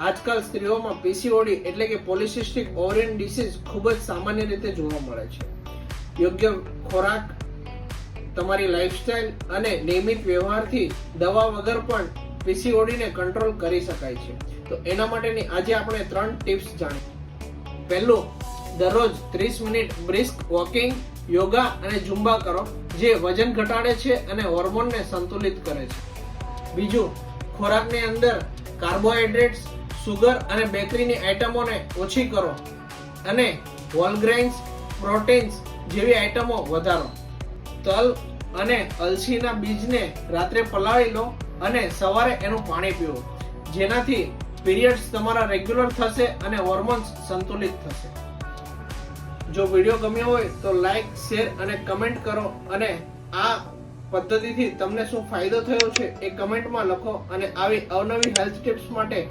આજકાલ સ્ત્રીઓમાં પીસીઓડી એટલે કે પોલિસિસ્ટિક ઓવરિયન ડિસીઝ ખૂબ જ સામાન્ય રીતે જોવા મળે છે. યોગ્ય ખોરાક, તમારી લાઇફસ્ટાઇલ અને નિયમિત વ્યવહારથી દવા વગર પણ પીસીઓડીને કંટ્રોલ કરી શકાય છે. તો એના માટેની આજે આપણે ત્રણ ટિપ્સ જાણીએ પહેલું, દરરોજ ત્રીસ મિનિટ બ્રિસ્ક વોકિંગ, યોગા અને ઝુંબા કરો, જે વજન ઘટાડે છે અને હોર્મોનને સંતુલિત કરે છે. બીજું, ખોરાકની અંદર કાર્બોહાઈડ્રેટ્સ સુગર અને બેકરીની આઇટમોને ઓછી કરો અને હોલગ્રેન્સ પ્રોટીન્સ જેવી આઇટમો વધારો. તલ અને અલસીના બીજને રાત્રે પલાળી લો અને સવારે એનું પાણી પીવો. જેનાથી પીરિયડ્સ તમારા રેગ્યુલર થશે અને હોર્મોન્સ સંતુલિત થશે. જો વીડિયો ગમ્યો હોય તો લાઈક, શેર અને કમેન્ટ કરો અને આ પદ્ધતિથી તમને શું ફાયદો થયો છે એ કમેન્ટમાં લખો અને આવી અવનવી હેલ્થ ટિપ્સ માટે